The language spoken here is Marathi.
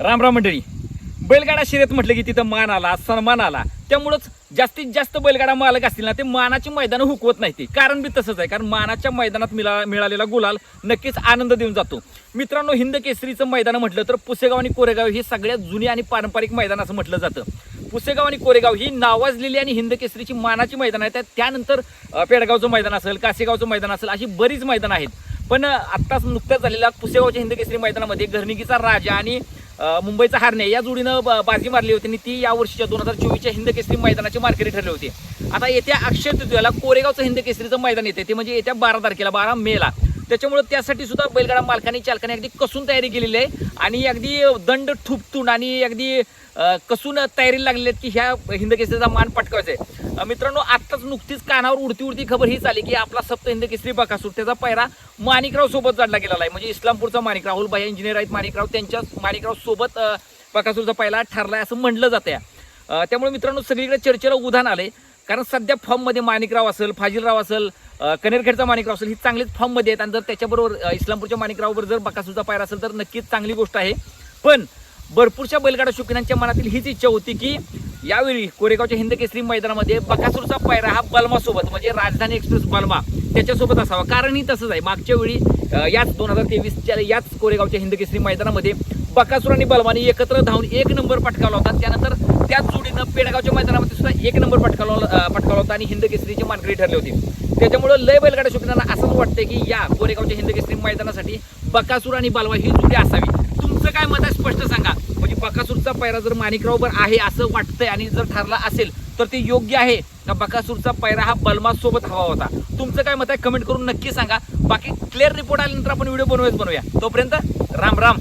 राम राम मंडळी. बैलगाडा शर्यत म्हटलं की तिथं मान आला सन्मान आला. त्यामुळंच जास्तीत जास्त बैलगाडा मालक असतील ना ते मानाची मैदानं हुकवत नाही ते कारण बी तसंच आहे कारण मानाच्या मैदानात मिळा मिळालेला गुलाल नक्कीच आनंद देऊन जातो. मित्रांनो हिंद केसरीचं मैदान म्हटलं तर पुसेगाव आणि कोरेगाव ही सगळ्यात जुनी आणि पारंपरिक मैदान असं म्हटलं जातं. पुसेगाव आणि कोरेगाव ही नावाजलेली आणि हिंद केसरीची मानाची मैदान आहेत. त्यानंतर पेडगावचं मैदान असेल कासेगावचं मैदान असेल अशी बरीच मैदानं आहेत. पण आत्ताच नुकत्याच झालेला पुसेगावच्या हिंद केसरी मैदानामध्ये घरनिकीचा राजा आणि मुंबईचा हारणे. या जोडीनं बाजी मारली होती आणि ती या वर्षीच्या दोन हजार चोवीसच्या हिंद केसरी मैदानाची मार्केट ठरली होती. आता येत्या अक्षय तृतीयाला कोरेगावचं हिंद केसरीचं मैदान येते ते म्हणजे येत्या बारा तारखेला बारा मेला. त्याच्यामुळे त्यासाठी सुद्धा बैलगाडा मालकांनी चालकाने अगदी कसून तयारी केलेली आहे. आणि अगदी दंड ठुपतून आणि अगदी कसून तयारी लागलेली आहेत की ह्या हिंदकेसरीचा मान पटकावायचा आहे. मित्रांनो आत्ताच नुकतीच कानावर उडती उडती खबर हीच आली की आपला सप्त हिंदकेसरी बकासूर त्याचा पैरा माणिकराव सोबत जाडला गेलेला आहे. म्हणजे इस्लामपूरचा माणिक राहुल भाई इंजिनियर आहेत माणिकराव त्यांच्या माणिकराव सोबत बकासूरचा पहिला आहे असं म्हटलं जातं आहे त्यामुळे मित्रांनो सगळीकडे चर्चेला उधाण आले कारण सध्या फॉर्ममध्ये माणिकराव असेल फाजीलराव असेल कनेरखेडचा माणिकराव असेल ही चांगलीच फॉर्ममध्ये आहेत. आणि जर त्याच्याबरोबर इस्लामपूरच्या माणिकराववर जर बकासूरचा पायरा असेल तर नक्कीच चांगली गोष्ट आहे. पण भरपूरशा बैलगाडा शौकीनांच्या मनातील हीच इच्छा होती की यावेळी कोरेगावच्या हिंद केसरी मैदानामध्ये बकासूरचा पायरा हा बल्मासोबत म्हणजे राजधानी एक्सप्रेस बल्मा त्याच्यासोबत असावा. कारणही तसंच आहे. मागच्या वेळी याच दोन हजार तेवीसच्या याच कोरेगावच्या हिंद केसरी मैदानामध्ये बकासूर आणि बलवानी एकत्र धावून एक नंबर पटकावला होता. त्यानंतर त्याच जोडीनं पेडगावच्या मैदानामध्ये सुद्धा एक नंबर पटकावला पटकावला होता आणि हिंद केसरीची मानकरी ठरली होती. त्याच्यामुळं लय बैलगाडा शौकीनांना असंच वाटतंय की या कोरेगावच्या हिंद केसरी मैदानासाठी बकासूर आणि बलवा ही जोडी असावी. तुमचं काय मत आहे स्पष्ट सांगा. म्हणजे बकासूरचा पैरा जर माणिकराववर आहे असं वाटतंय आणि जर ठरला असेल तर ते योग्य आहे का बकासूरचा पैरा हा बलमासोबत हवा होता? तुमचं काय मत आहे? कमेंट करून नक्की सांगा. बाकी क्लिअर रिपोर्ट आल्यानंतर आपण व्हिडिओ बनवूयाच बनवूया. तोपर्यंत राम राम.